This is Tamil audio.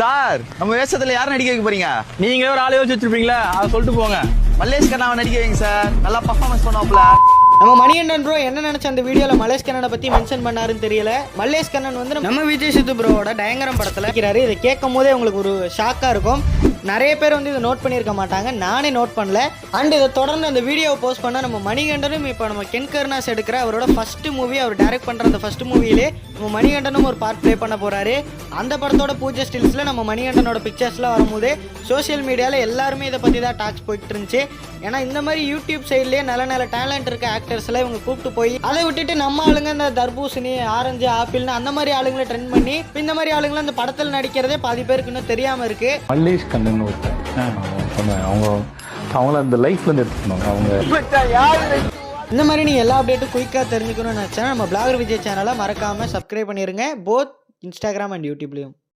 சார். நம்ம வேஷத்துல யார் நடிக்க வைக்க போறீங்க? நீங்களே ஒரு ஆளே யோசிச்சு வச்சிருப்பீங்களா அதை சொல்லிட்டு போங்க. மல்லேஷ் கண்ணாவை நடிக்க வைங்க சார். நல்லா பர்ஃபார்மன்ஸ் பண்ணுவாப்ல நம்ம மணிகண்டன் ப்ரோ என்ன நினைச்ச அந்த வீடியோல மலேஷ் கண்ணனை பத்தி மென்ஷன் பண்ணாருன்னு தெரியல. மல்லேஷ் கண்ணன் வந்து நம்ம விஜய் சித்து ப்ரோவோட டயங்கரம் படத்துல இருக்கிறாரு இதை கேட்கும் போதே உங்களுக்கு ஒரு ஷாக்கா இருக்கும். நிறைய பேர் வந்து இதை நோட் பண்ணியிருக்க மாட்டாங்க. நானே நோட் பண்ணல. அண்ட் இதை தொடர்ந்து அந்த வீடியோவை போஸ்ட் பண்ண நம்ம மணிகண்டனும் இப்போ நம்ம கென் கருணாஸ் எடுக்கிற அவரோட ஃபர்ஸ்ட் மூவி அவர் டைரக்ட் பண்ற அந்த ஃபர்ஸ்ட் மூவிலே நம்ம மணிகண்டனும் ஒரு பார்ட் ப்ளே பண்ண போறாரு. அந்த படத்தோட பூஜை ஸ்டில்ஸ்ல நம்ம மணிகண்டனோட பிக்சர்ஸ்லாம் வரும்போது சோஷியல் மீடியாவில் எல்லாருமே இதை பற்றி தான் டாக்ஸ் போயிட்டு இருந்துச்சு. ஏன்னா இந்த மாதிரி யூடியூப் சைட்லேயே நல்ல நல்ல டேலண்ட் இருக்க ஆக்டர்ஸ் எல்லாம் இவங்க கூப்பிட்டு போய் அதை விட்டுட்டு நம்ம ஆளுங்க இந்த தர்பூசணி ஆரஞ்சு ஆப்பிள்னு அந்த மாதிரி ஆளுங்களை ட்ரெண்ட் பண்ணி இந்த மாதிரி ஆளுங்களை இந்த படத்தில் நடிக்கிறதே பாதி பேருக்கு இன்னும் தெரியாம இருக்கு. மல்லேஷ் கண்ணன் அவங்க அவங்கள அந்த லைஃப்லேருந்து எடுத்துக்கணும். அவங்க இந்த மாதிரி நீங்கள் எல்லா அப்டேட்டும் குயிக்காக தெரிஞ்சுக்கணும்னு நினச்சா நம்ம பிளாகர் விஜய் சேனலை மறக்காமல் சப்ஸ்கிரைப் பண்ணிடுங்க போத் இன்ஸ்டாகிராம் அண்ட் யூடியூப்லேயும்